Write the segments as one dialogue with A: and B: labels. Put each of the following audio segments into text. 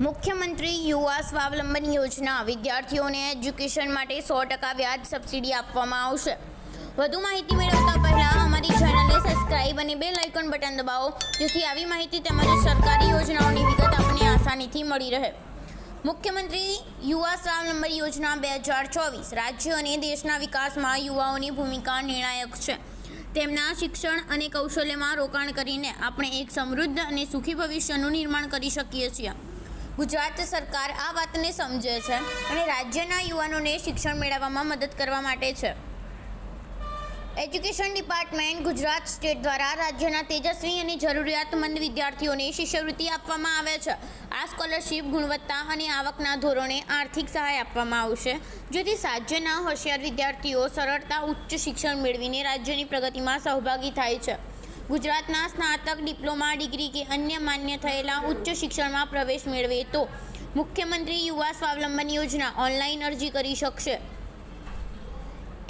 A: મુખ્યમંત્રી યુવા સ્વાવલંબન યોજના. વિદ્યાર્થીઓને એજ્યુકેશન માટે સો ટકા વ્યાજ સબસિડી આપવામાં આવશે. વધુ માહિતી મેળવતા પહેલા અમારી ચેનલને સબસ્ક્રાઇબ અને બેલ આઇકોન બટન દબાવો, જેથી આવી માહિતી તેમજ સરકારી યોજનાઓની વિગત આપને આસાનીથી મળી રહે. મુખ્યમંત્રી યુવા સ્વાવલંબન યોજના બે હજાર ચોવીસ. રાજ્ય અને દેશના વિકાસમાં યુવાઓની ભૂમિકા નિર્ણાયક છે. તેમના શિક્ષણ અને કૌશલ્યમાં રોકાણ કરીને આપણે એક સમૃદ્ધ અને સુખી ભવિષ્યનું નિર્માણ કરી શકીએ છીએ. ગુજરાત સરકાર આ વાતને સમજે છે અને રાજ્યના યુવાનોને શિક્ષણ મેળવવામાં મદદ કરવા માટે છે. એજ્યુકેશન ડિપાર્ટમેન્ટ ગુજરાત સ્ટેટ દ્વારા રાજ્યના તેજસ્વી અને જરૂરિયાતમંદ વિદ્યાર્થીઓને શિષ્યવૃત્તિ આપવામાં આવે છે. આ સ્કોલરશિપ ગુણવત્તા અને આવકના ધોરણે આર્થિક સહાય આપવામાં આવશે, જેથી રાજ્યના હોશિયાર વિદ્યાર્થીઓ સરળતા ઉચ્ચ શિક્ષણ મેળવીને રાજ્યની પ્રગતિમાં સહભાગી થાય છે. ગુજરાતના સ્નાતક ડિપ્લોમા ડિગ્રી કે અન્ય માન્ય થયેલા ઉચ્ચ શિક્ષણમાં પ્રવેશ મેળવે તો મુખ્યમંત્રી યુવા સ્વાવલંબન યોજના ઓનલાઈન અરજી કરી શકશે.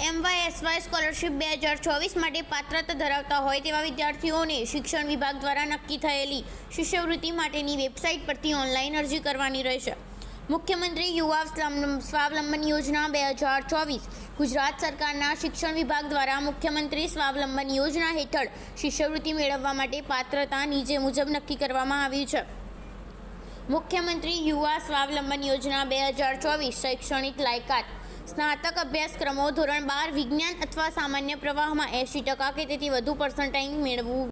A: એમવાયએસવાય સ્કોલરશિપ બે હજાર ચોવીસ માટે પાત્રતા ધરાવતા હોય તેવા વિદ્યાર્થીઓને શિક્ષણ વિભાગ દ્વારા નક્કી થયેલી શિષ્યવૃત્તિ માટેની વેબસાઇટ પરથી ઓનલાઈન અરજી કરવાની રહેશે. મુખ્યમંત્રી યુવા સ્વાવલંબ- સ્વાવલંબન યોજના બે હજાર ચોવીસ ગુજરાત સરકારના શિક્ષણ વિભાગ દ્વારા મુખ્યમંત્રી સ્વાવલંબન યોજના હેઠળ શિષ્યવૃત્તિ મેળવવા માટે પાત્રતા નીચે મુજબ નક્કી કરવામાં આવી છે. મુખ્યમંત્રી યુવા સ્વાવલંબન યોજના બે હજાર ચોવીસ શૈક્ષણિક લાયકાત, સ્નાતક અભ્યાસક્રમો ધોરણ બાર વિજ્ઞાન અથવા સામાન્ય પ્રવાહમાં એંશી ટકા કે તેથી વધુ પર્સન્ટાઇલ મેળવવું